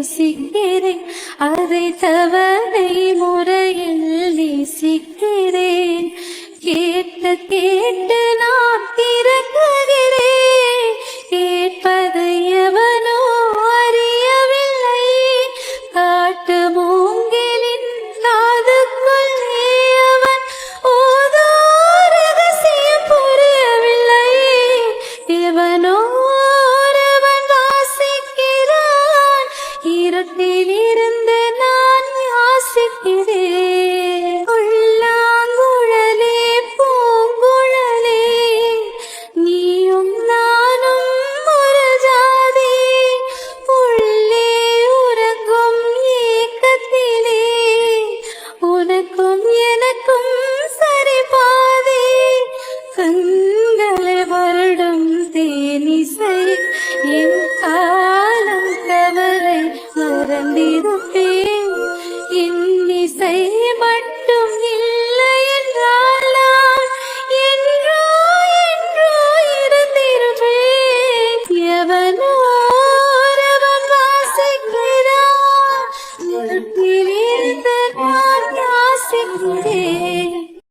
யோசிக்கிறேன் அதை தவறை முறையில் நேசிக்கிறேன். கேட்ட கேட்ட நான் திறக்குகிறேன் கேட்பதை எவனோ அறியவில்லை. காட்டு மூங்கிலின் காதுக்குள்ளே அவன் புரியவில்லை. எவனோ உனக்கும் எனக்கும் சரி பாதி கண்களை வருடம் தேனிசை என் காலம் கவலை மறந்திருப்பேன்